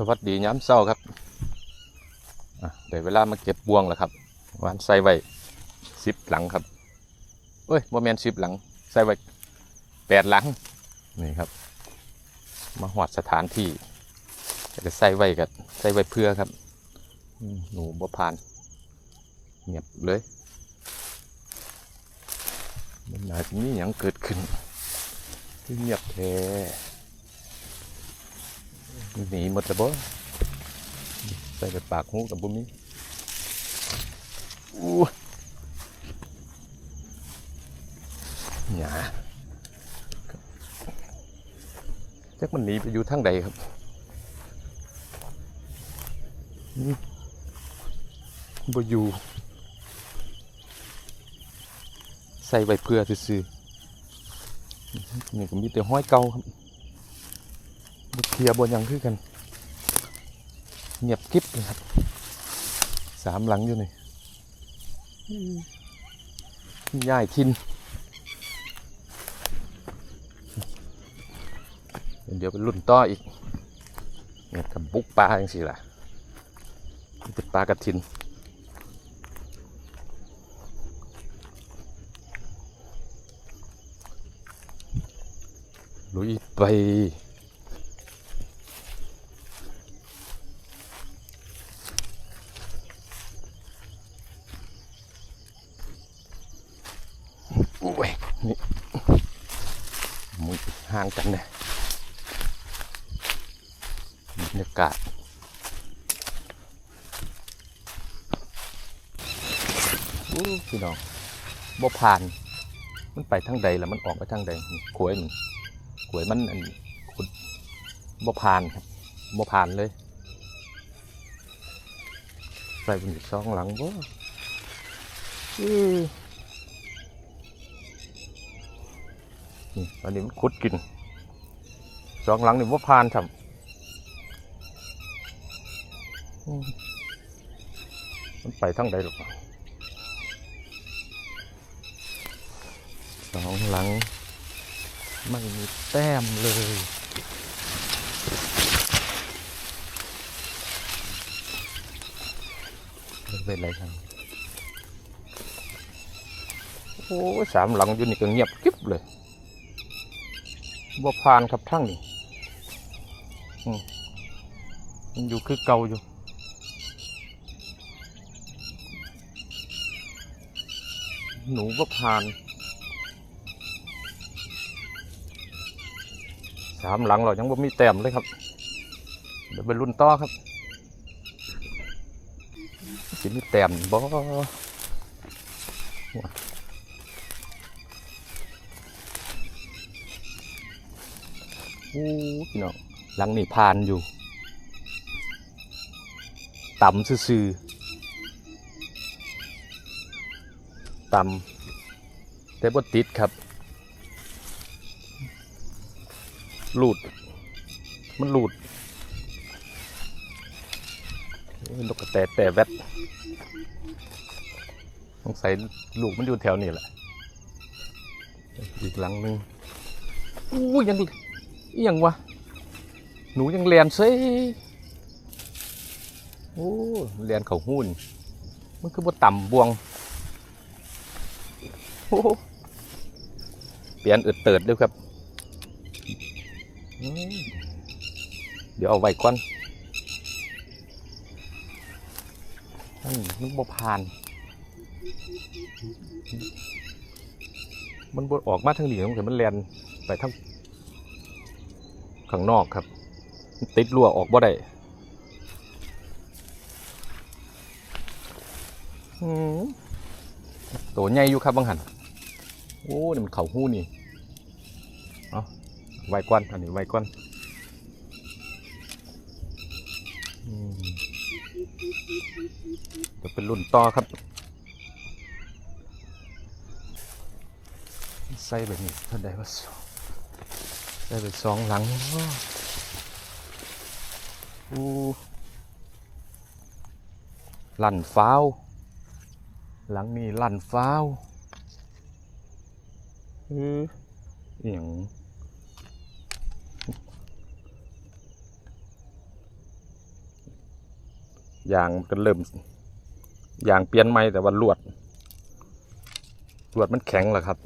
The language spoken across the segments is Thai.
สวัสดีย้ำเศร้าครับเดี๋ยวเวลามาเก็บบ่วงแล้วครับวานใส่ไว้สิบหลังครับเอ้ยโมเมนสิบหลัง ใส่ไว้แปดหลัง นี่ครับ มาหอดสถานที่จะใส่ไว้กับใส่ไว้เพื่อครับ หนูบ่ผ่านเงียบเลยมันน่าจะมีอย่างเกิดขึ้นที่เงียบแท้ หนีหมดแล้วบ่ใส่ไปปากหูกับบุ้มีอู้หยาจักมันหนีไปอยู่ทางใดครับบ่อยู่ใส่ไว้เพื่อซื่อนี่ก็มีแต่ห้อยเก่าครับ บุเคลียบนยังคือกัน เงียบกิ๊บเลยครับสามหลังอยู่นี่ย่ายทิน เดี๋ยวไปรุ่นต่ออีกเนี่ยกับบุกปลาอย่างสิล่ะนี่เป็นปลากระทินลุยไป อุ้ยนี่มือห่างกันเนี่ยบรรยากาศอู้พี่น้องบ่ผ่าน มันไปทางใดแล้วมันออกไปทางใดขวยมันขวยมันอันขุดบ่ผ่านครับบ่ผ่านเลย ใส่เป็นอีกสองหลังบ่ นี่อันนี้มันขุดกิน สองหลังนี่ว่าพานทำอืมมันไปทั้งใดหรอกสองหลังไม่มีแต้มเลยไม่เป็นไรครับโอ้สามหลังอยู่นี่ก็เงียบกิ๊บเลย บ่ผ่านครับทั้งนี่มันอยู่คือเก่าอยู่หนูบ่ผ่านสามหลังเรายังบ่มีแต้มเลยครับ เดี๋ยวไปรุ่นต่อครับสิมีแต้มบ่ อู้พี่น้องหลังนี่ผ่านอยู่ต่ำซื่อๆต่ำแต่บ่ติดครับลูดมันลูดนกกระแตแต่แวดสงสัยลูกมันอยู่แถวนี้แหละ อีกหลังหนึงอู้ยังอี หยังวะ หนูยังเรียนเซ่โอ้เรียนเขาหุ้นมันคือบ่ต่ำบวงโอ้เปลี่ยนอึดเติดด้วยครับอืมเดี๋ยวเอาไว้ก่อนอันนี้มันบ่ผ่าน มันบ่ออกมาทางนี้มันมันเรียนไปทาง ข้างนอกครับ ติดรั้วออกบ่ได้อืมตัวใหญ่อยู่ครับบางหันโอ้นี่มันเข่าหู้นี่เอาไว้ก่อนอันนี้ไว้ก่อนอืมเดี๋ยวเป็นรุ่นต่อครับ ใส่แบบนี้เท่าใดว่า สองใส่ไปสองหลังอู้ลั่นฟ้าว หลังนี้ลั่นฟ้าวเอออย่างยางมันก็เริ่มยางเปลี่ยนใหม่แต่ว่าลวดลวดมันแข็งแล้วครับ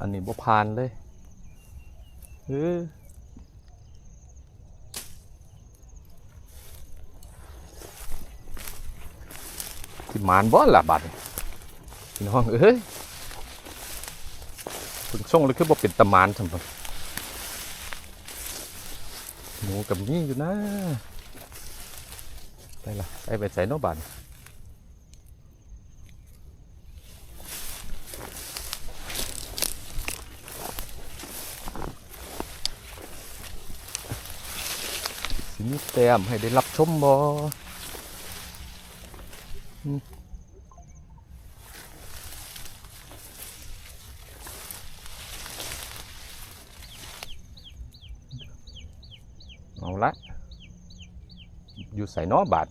อันนี้บ่พานเลย ออที่มานบ่ล่ะบัดพี่น้องเอ้ยพิ่งส่งเลยคือบ่เป็นตะมานสำหรับหนูกับนี่อยู่นะไปละไปไปใส่โนบาน สิมีแต้มให้ได้รับชมบ่อืมเอาละ อยู่ใส่น้อบาท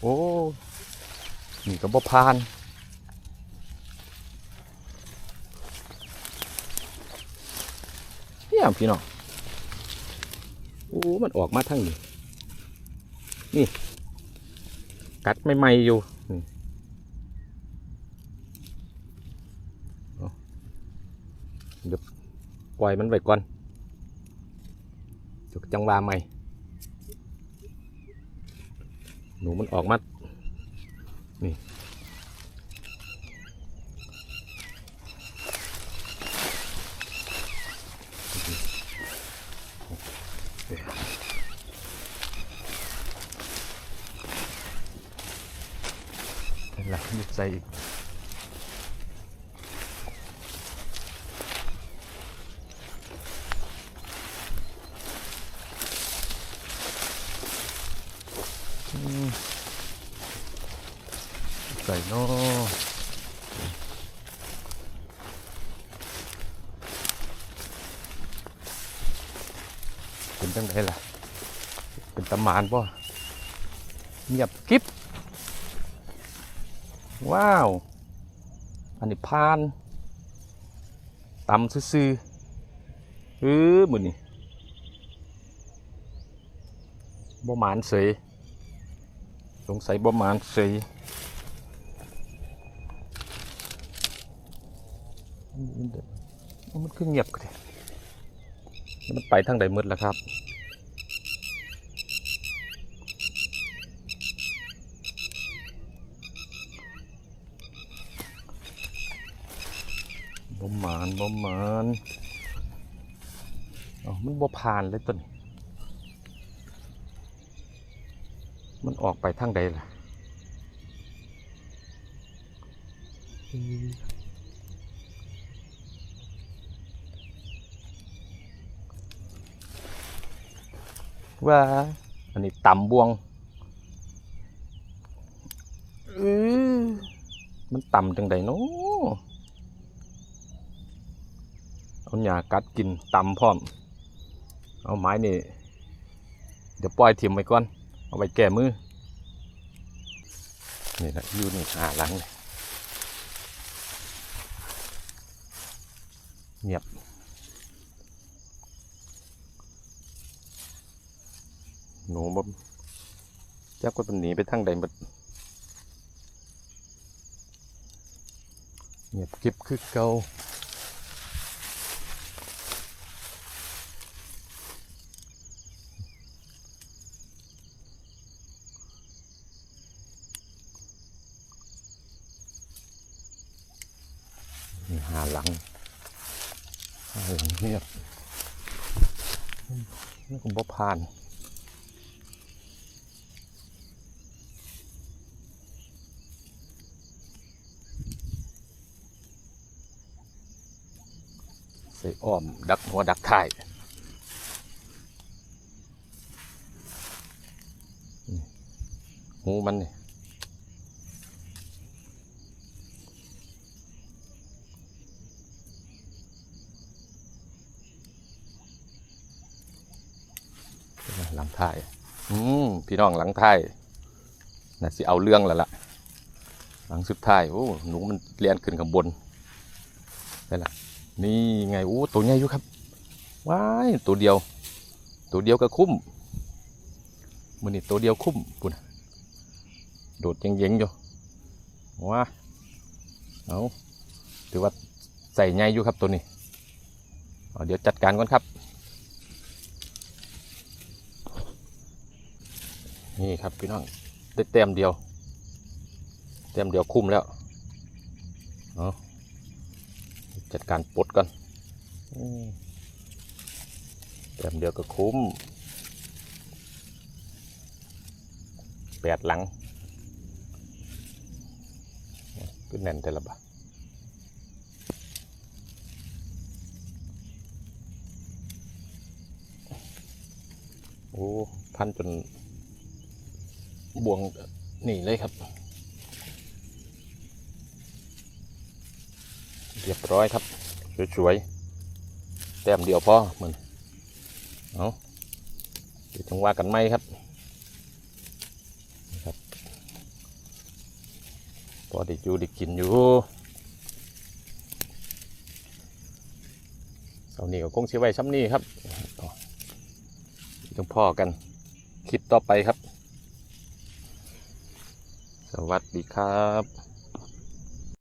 โอ้ นี่ก็บ่พาน เนี่ยพี่น้องโอ้มันออกมาทั้งนี้นี่ กัดไม่ไมๆอยู่นี่เดี๋ยวปล่อยมันไว้ก่อนจุกจังหวะใหม่ หนูมันออกมานี่ เป็นไรมีใจอีกใส่นอเป็นจังไดล่ะ เป็นตำมานป่ะเงียบกริบ ว้าว อันนี้พานตำซื่อๆเออมือนี่บ่หมานเสยสงสัยประมาณสี่มันขึ้นเงียบกันมันไปทางใดมืดแล้วครับ บ่หมานบ่หมานอ๋อมันบ่ผ่านเลยต้นมันออกไปทางใดล่ะอืมว่าอันนี้ต่ำบวงเออมันต่ำจังใดเนาะ เอาหญ้ากัดกินตำพร้อม เอาไม้นี่ เดี๋ยวปล่อยถิ่มไว้ก่อน เอาไว้แก้มือ นี่แหละอยู่นี่หาหลังเลยเงียบหนูบ่จักว่ามันหนีไปทางใดหมดเงียบกริบคือเก่าหาหลังหาหลังเงียบนี่ก็บ่ผ่านใส่อ้อม ดักหัวดักท้ายหูมันนี่ ทยอืมพี่น้องหลังท้ายน่าสิเอาเรื่องแล้วล่ะ หลังสุดท้ายโอ้หนูมันเลียนขึ้นข้างบนได้ละนี่ไงโอ้ตัวใหญ่อยู่ครับว้ายตัวเดียว ตัวเดียวก็คุ้มมือนี่ตัวเดียวคุ้มปุ่นโดดยังเยงๆอยู่ว้าเอาถือว่าใส่ใหญ่อยู่ครับตัวนี้เเดี๋ยวจัดการก่อนครับ นี่ครับพี่น้องได้เต็มเดียว เต็มเดียวคุ้มแล้วเอาจัดการปลดก่อนเต็มเดียวก็คุ้มแปดหลังก็แน่นแต่ละบะโอ้ พันจน บ่วงนี่เลยครับ เรียบร้อยครับ สวยๆแต้มเดียวพอเหมือนเอาเดี๋ยวต้องว่ากันไหมครับครับพอได้อยู่ได้กินอยู่เสาร์นี้ก็คงเสียไว้ซ้ำนี้ครับต้องพ่อกันคลิปต่อไปครับ วัสดีครับ